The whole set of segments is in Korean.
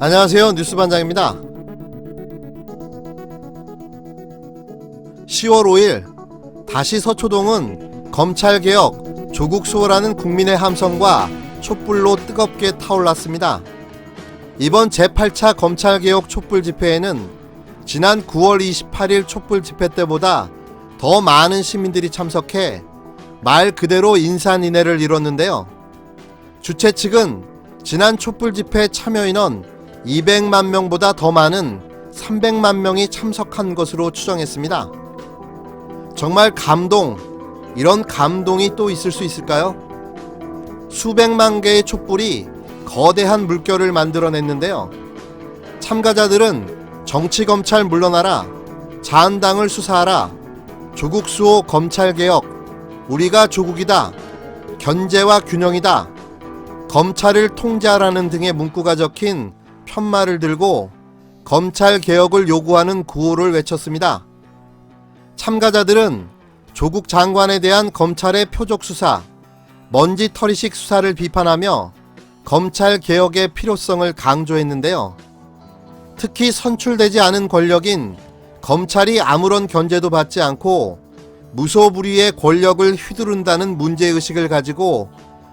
안녕하세요. 뉴스반장입니다. 10월 5일 다시 서초동은 검찰개혁, 조국 수호라는 국민의 함성과 촛불로 뜨겁게 타올랐습니다. 이번 제8차 검찰개혁 촛불 집회에는 지난 9월 28일 촛불 집회 때보다 더 많은 시민들이 참석해 말 그대로 인산인해를 이뤘는데요. 주최 측은 지난 촛불 집회 참여 인원 200만 명보다 더 많은 300만 명이 참석한 것으로 추정했습니다. 정말 감동, 이런 감동이 또 있을 수 있을까요? 수백만 개의 촛불이 거대한 물결을 만들어냈는데요. 참가자들은 정치검찰 물러나라, 자한당을 수사하라, 조국 수호 검찰개혁, 우리가 조국이다, 견제와 균형이다, 검찰을 통제하라는 등의 문구가 적힌 편말을 들고 검찰 개혁을 요구하는 구호를 외쳤습니다. 참가자들은 조국 장관에 대한 검찰의 표적 수사, 먼지 털이식 수사를 비판하며 검찰 개혁의 필요성을 강조했는데요. 특히 선출되지 않은 권력인 검찰이 아무런 견제도 받지 않고 무소불위의 권력을 휘두른다는 문제의식을 가지고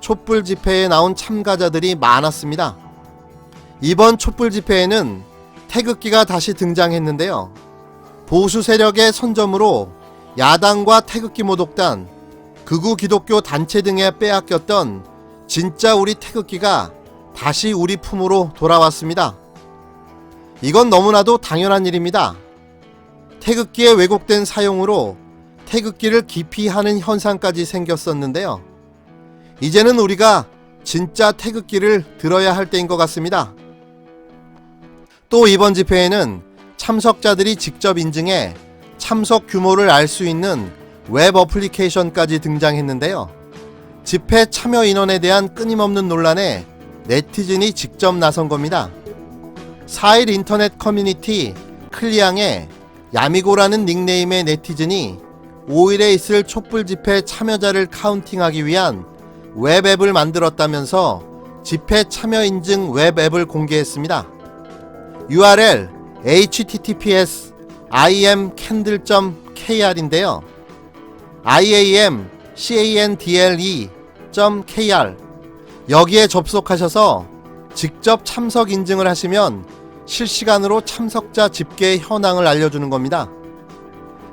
촛불 집회에 나온 참가자들이 많았습니다. 이번 촛불 집회에는 태극기가 다시 등장했는데요. 보수 세력의 선점으로 야당과 태극기 모독단, 극우 기독교 단체 등에 빼앗겼던 진짜 우리 태극기가 다시 우리 품으로 돌아왔습니다. 이건 너무나도 당연한 일입니다. 태극기의 왜곡된 사용으로 태극기를 기피하는 현상까지 생겼었는데요. 이제는 우리가 진짜 태극기를 들어야 할 때인 것 같습니다. 또 이번 집회에는 참석자들이 직접 인증해 참석 규모를 알 수 있는 웹 어플리케이션까지 등장했는데요. 집회 참여 인원에 대한 끊임없는 논란에 네티즌이 직접 나선 겁니다. 4일 인터넷 커뮤니티 클리앙에 야미고라는 닉네임의 네티즌이 5일에 있을 촛불 집회 참여자를 카운팅하기 위한 웹앱을 만들었다면서 집회 참여 인증 웹앱을 공개했습니다. URL https imcandle.kr인데요. iam candle.kr 여기에 접속하셔서 직접 참석 인증을 하시면 실시간으로 참석자 집계 현황을 알려주는 겁니다.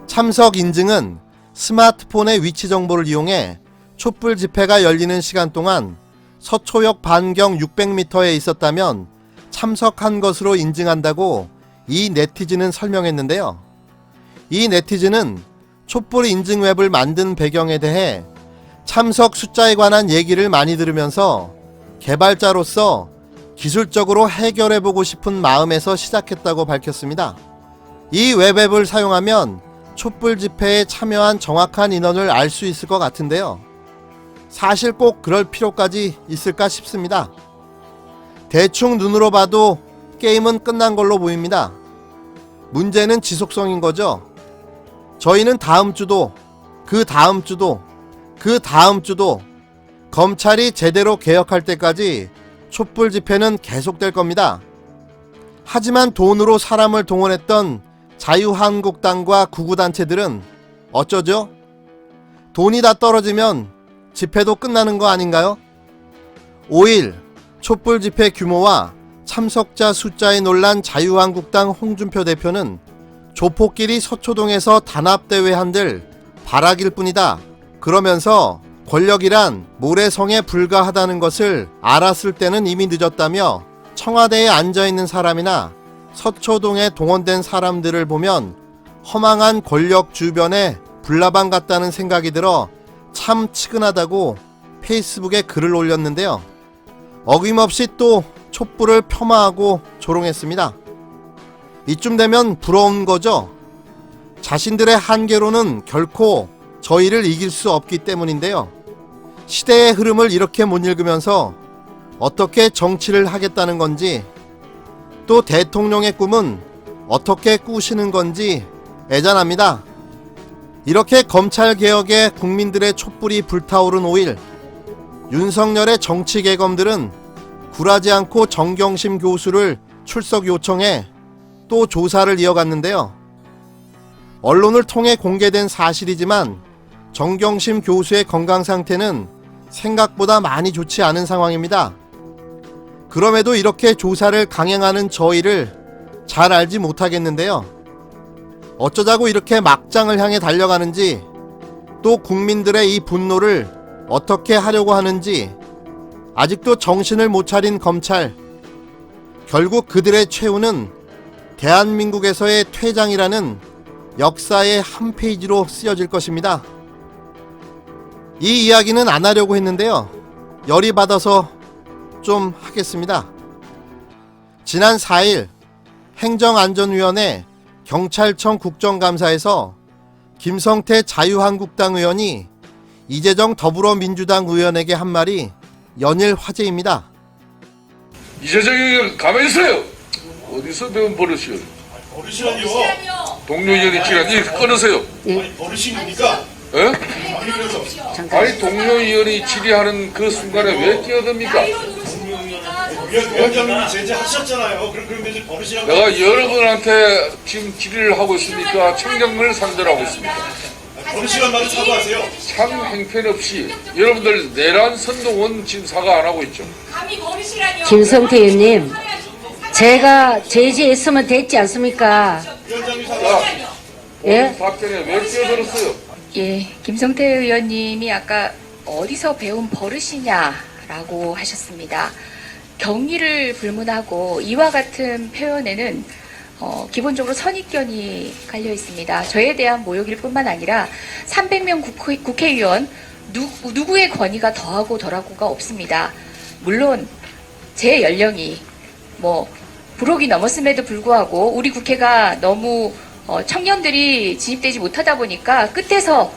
참석 인증은 스마트폰의 위치 정보를 이용해 촛불 집회가 열리는 시간 동안 서초역 반경 600m에 있었다면 참석한 것으로 인증한다고 이 네티즌은 설명했는데요. 이 네티즌은 촛불 인증 웹을 만든 배경에 대해 참석 숫자에 관한 얘기를 많이 들으면서 개발자로서 기술적으로 해결해보고 싶은 마음에서 시작했다고 밝혔습니다. 이 웹앱을 사용하면 촛불 집회에 참여한 정확한 인원을 알 수 있을 것 같은데요. 사실 꼭 그럴 필요까지 있을까 싶습니다. 대충 눈으로 봐도 게임은 끝난 걸로 보입니다. 문제는 지속성인 거죠. 저희는 다음 주도, 그 다음 주도, 그 다음 주도 검찰이 제대로 개혁할 때까지 촛불 집회는 계속될 겁니다. 하지만 돈으로 사람을 동원했던 자유한국당과 구구단체들은 어쩌죠? 돈이 다 떨어지면 집회도 끝나는 거 아닌가요? 5일 촛불 집회 규모와 참석자 숫자에 놀란 자유한국당 홍준표 대표는 조폭끼리 서초동에서 단합대회 한들 바라길 뿐이다. 그러면서 권력이란 모래성에 불과하다는 것을 알았을 때는 이미 늦었다며 청와대에 앉아있는 사람이나 서초동에 동원된 사람들을 보면 허망한 권력 주변에 불나방 같다는 생각이 들어 참 측은하다고 페이스북에 글을 올렸는데요. 어김없이 또 촛불을 폄하하고 조롱했습니다. 이쯤 되면 부러운 거죠. 자신들의 한계로는 결코 저희를 이길 수 없기 때문인데요. 시대의 흐름을 이렇게 못 읽으면서 어떻게 정치를 하겠다는 건지 또 대통령의 꿈은 어떻게 꾸시는 건지 애잔합니다. 이렇게 검찰 개혁에 국민들의 촛불이 불타오른 5일 윤석열의 정치 개검들은 굴하지 않고 정경심 교수를 출석 요청에 또 조사를 이어갔는데요. 언론을 통해 공개된 사실이지만 정경심 교수의 건강 상태는 생각보다 많이 좋지 않은 상황입니다. 그럼에도 이렇게 조사를 강행하는 저희를 잘 알지 못하겠는데요. 어쩌자고 이렇게 막장을 향해 달려가는지 또 국민들의 이 분노를 어떻게 하려고 하는지 아직도 정신을 못 차린 검찰. 결국 그들의 최후는 대한민국에서의 퇴장이라는 역사의 한 페이지로 쓰여질 것입니다. 이 이야기는 안 하려고 했는데요. 열이 받아서 좀 하겠습니다. 지난 4일 행정안전위원회 경찰청 국정감사에서 김성태 자유한국당 의원이 이재정 더불어민주당 의원에게 한 말이 연일 화제입니다. 이재정이 가만히 있어요. 어디서 배운 버릇이요? 버릇이라니요. 동료 의원이 이 끊으세요. 아니 버릇이 뭡니까? 예? 아니 동료 의원이 질의하는 그 순간에 왜 끼어듭니까? 위원, 위원장님이 제재하셨잖아요. 그럼 이제 버릇이라고. 내가 여러분한테 지금 질의를 하고 있습니까? 청정을 상대로 하고 있습니까? 말을 사과하세요. 참 행편없이 여러분들 내란 선동원 지금 사과 안 하고 있죠. 김성태 의원님, 제가 제지했으면 됐지 않습니까? 위원장님 자, 사과. 예? 답변에 왜 끼어들었어요? 예, 김성태 의원님이 아까 어디서 배운 버릇이냐라고 하셨습니다. 경위를 불문하고 이와 같은 표현에는 어, 기본적으로 선입견이 깔려 있습니다. 저에 대한 모욕일 뿐만 아니라 300명 국회, 국회의원 누, 누구의 권위가 더하고 덜하고가 없습니다. 물론 제 연령이 뭐 불혹이 넘었음에도 불구하고 우리 국회가 너무 어, 청년들이 진입되지 못하다 보니까 끝에서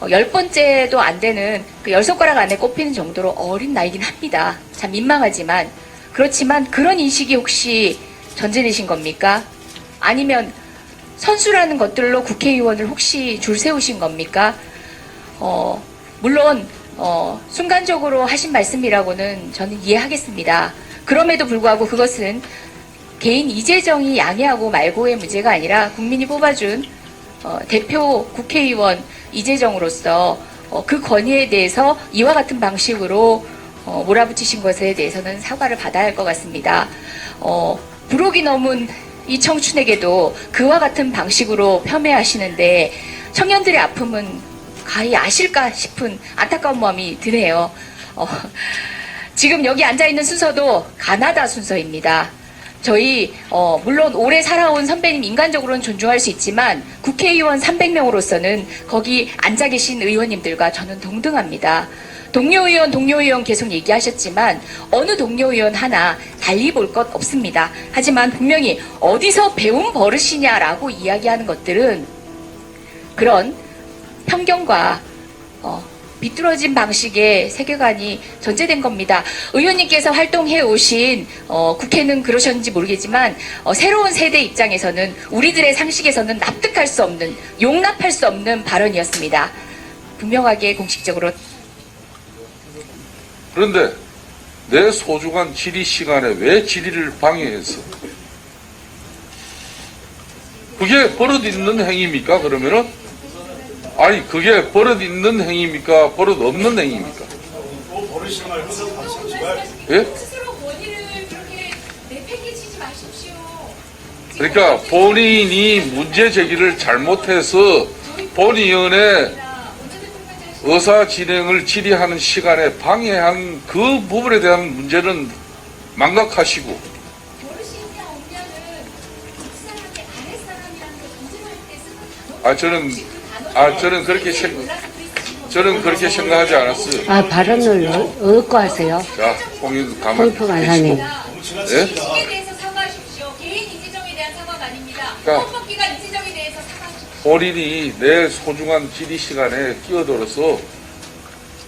어, 열 번째도 안 되는 그 열 손가락 안에 꼽히는 정도로 어린 나이긴 합니다. 참 민망하지만 그렇지만 그런 인식이 혹시 전제되신 겁니까? 아니면 선수라는 것들로 국회의원을 혹시 줄 세우신 겁니까? 어, 물론 어, 순간적으로 하신 말씀이라고는 저는 이해하겠습니다. 그럼에도 불구하고 그것은 개인 이재정이 양해하고 말고의 문제가 아니라 국민이 뽑아준 어, 대표 국회의원 이재정으로서 어, 그 권위에 대해서 이와 같은 방식으로 어, 몰아붙이신 것에 대해서는 사과를 받아야 할 것 같습니다. 어, 불혹이 넘은 이 청춘에게도 그와 같은 방식으로 폄훼하시는데 청년들의 아픔은 가히 아실까 싶은 안타까운 마음이 드네요. 어, 지금 여기 앉아 있는 순서도 가나다 순서입니다. 저희 어, 물론 오래 살아온 선배님 인간적으로는 존중할 수 있지만 국회의원 300명으로서는 거기 앉아 계신 의원님들과 저는 동등합니다. 동료 의원, 동료 의원 계속 얘기하셨지만 어느 동료 의원 하나 달리 볼 것 없습니다. 하지만 분명히 어디서 배운 버릇이냐라고 이야기하는 것들은 그런 편견과 어, 비뚤어진 방식의 세계관이 전제된 겁니다. 의원님께서 활동해 오신 어, 국회는 그러셨는지 모르겠지만 어, 새로운 세대 입장에서는 우리들의 상식에서는 납득할 수 없는 용납할 수 없는 발언이었습니다. 분명하게 공식적으로 그런데 내 소중한 질의 시간에 왜 질의를 방해했어? 그게 버릇 있는 행위입니까? 그러면은 아니 그게 버릇 있는 행위입니까? 버릇 없는 행위입니까? 예? 그러니까 본인이 문제 제기를 잘못해서 본의원의 의사 진행을 질의하는 시간에 방해한 그 부분에 대한 문제는 망각하시고. 아 저는 아 저는 그렇게 생 저는 그렇게 생각하지 않았어요. 아, 발언을 어- 얻고 하세요. 자, 홍윤 가만 홀프 간사님. 예? 사과하십시오. 개인 대한 사과가 아닙니다. 그러니까- 헌법기관 본인이 내 소중한 질의 시간에 끼어들어서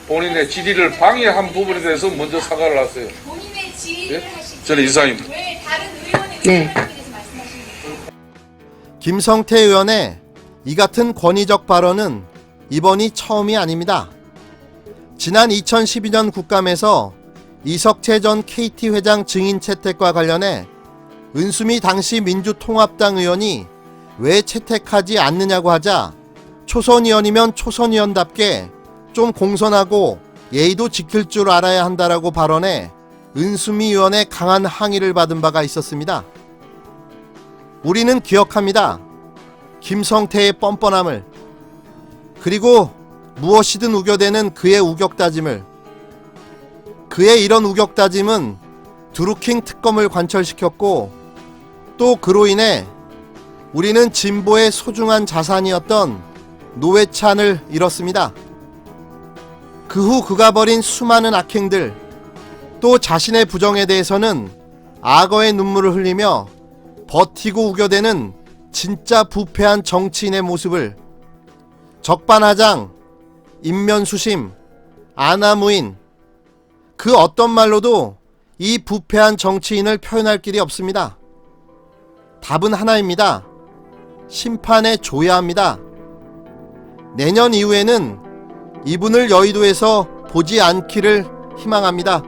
본인의 질의를 방해한 부분에 대해서 먼저 사과를 하세요. 본인의 지휘를 예? 하시지. 저는 이상입니다. 왜 다른 의원의 네. 의사에 대해서 말씀하시는 거예요? 김성태 의원의 이 같은 권위적 발언은 이번이 처음이 아닙니다. 지난 2012년 국감에서 이석채 전 KT 회장 증인 채택과 관련해 은수미 당시 민주통합당 의원이 왜 채택하지 않느냐고 하자 초선 의원이면 초선 의원답게 좀 공손하고 예의도 지킬 줄 알아야 한다라고 발언해 은수미 의원의 강한 항의를 받은 바가 있었습니다. 우리는 기억합니다. 김성태의 뻔뻔함을 그리고 무엇이든 우겨대는 그의 우격다짐을 그의 이런 우격다짐은 드루킹 특검을 관철시켰고 또 그로 인해 우리는 진보의 소중한 자산이었던 노회찬을 잃었습니다. 그 후 그가 벌인 수많은 악행들 또 자신의 부정에 대해서는 악어의 눈물을 흘리며 버티고 우겨대는 진짜 부패한 정치인의 모습을 적반하장, 인면수심, 아나무인 그 어떤 말로도 이 부패한 정치인을 표현할 길이 없습니다. 답은 하나입니다. 심판에 줘야 합니다. 내년 이후에는 이분을 여의도에서 보지 않기를 희망합니다.